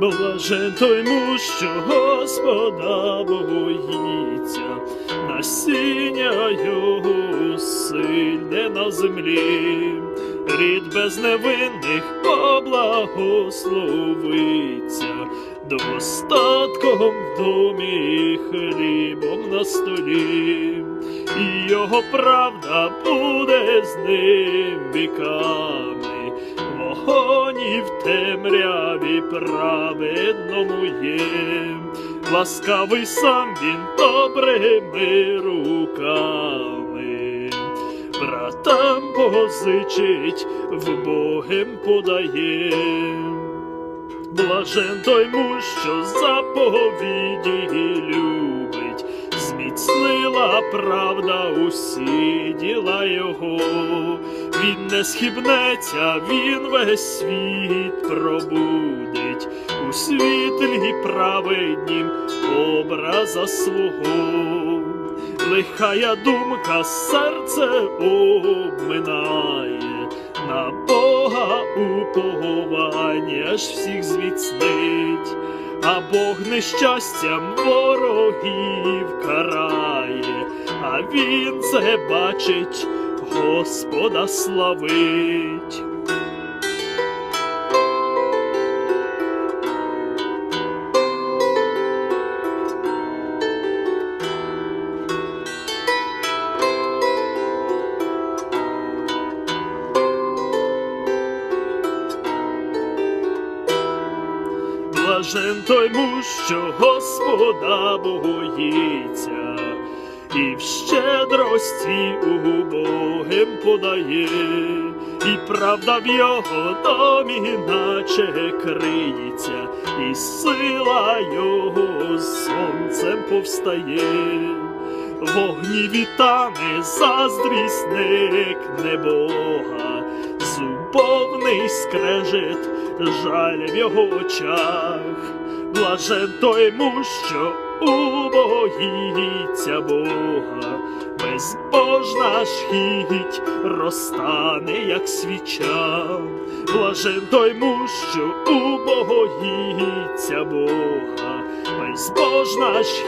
Блажен той муж, що Господа боїться, насіння його сильне на землі, рід безневинних поблагословиться, достатком в домі хлібом на столі, і його правда буде з ним віками, і в темряві праведному є, ласкавий сам він добрими руками, братам позичить, в Богим подає. Блажен той муж, що заповіді любить, зміцнила правда усі діла його, він не схибнеться, він весь світ пробудить. У світлі праведнім образа свого. Лихая думка серце обминає, на Бога уповання ж всіх зміцнить, а Бог нещастям ворогів карає, а він це бачить, Господа славить. Блажен той муж, що Господа боїться, і в щедрості убогим подає, і правда в його домі наче криється, і сила його сонцем повстає. Вогні вітане, заздрісник небога, зубовний скрежет, жаль в його очах, блажен той муж, що убоїться Бога, безбожна ж хіть розтане, як свіча, блажен той муж, що убоїться Бога, безбожна ж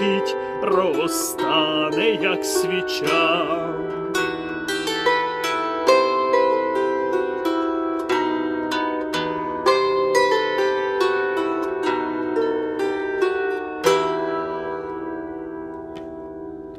розтане, як свіча.